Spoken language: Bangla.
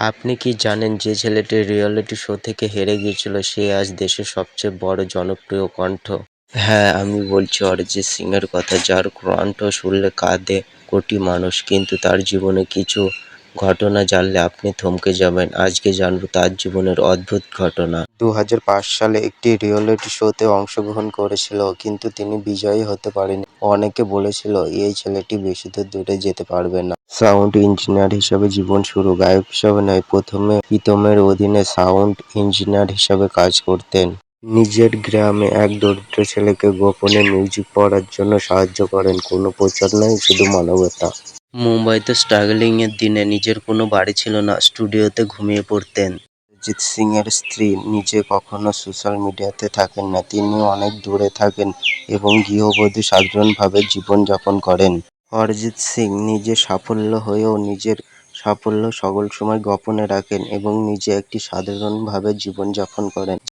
আপনি কি জানেন যে ছেলেটি রিয়েলিটি শো থেকে হেরে গিয়েছিল, সে আজ দেশের সবচেয়ে বড় জনপ্রিয় কণ্ঠ। হ্যাঁ আমি বলছি অরিজিৎ সিং এর কথা, যার কণ্ঠ শুনলে কাঁদে কোটি মানুষ, কিন্তু তার জীবনে কিছু ঘটনা জানলে আপনি থমকে যাবেন। আজকে জানব তার জীবনের অদ্ভুত ঘটনা। দু হাজার পাঁচ সালে একটি রিয়েলিটি শোতে অংশগ্রহণ করেছিল, কিন্তু তিনি বিজয়ী হতে পারেনি অনেকে বলেছিল, এই ছেলেটি বেশি দূর দূরে যেতে পারবে না। সাউন্ড ইঞ্জিনিয়ার হিসেবে জীবন শুরু। গায়ক হিসেবে নয়, প্রথমে প্রীতমের অধীনে সাউন্ড ইঞ্জিনিয়ার হিসেবে কাজ করতেন। নিজের গ্রামে এক দরিদ্র ছেলেকে গোপনে মিউজিক পড়ার জন্য সাহায্য করেন। কোনো প্রচার নয় শুধু মানবতা। মুম্বাইতে স্ট্রাগলিং এর দিনে নিজের কোনো বাড়ি ছিল না, স্টুডিওতে ঘুমিয়ে পড়তেন। অরিজিৎ সিংয়ের স্ত্রী নিজে কখনো সোশ্যাল মিডিয়াতে থাকেন না। তিনি অনেক দূরে থাকেন এবং গৃহবধূ সাধারণভাবে জীবনযাপন করেন। অরিজিৎ সিং নিজে সাফল্য হয়েও নিজের সাফল্য সকল সময় গোপনে রাখেন এবং নিজে একটি সাধারণভাবে জীবনযাপন করেন।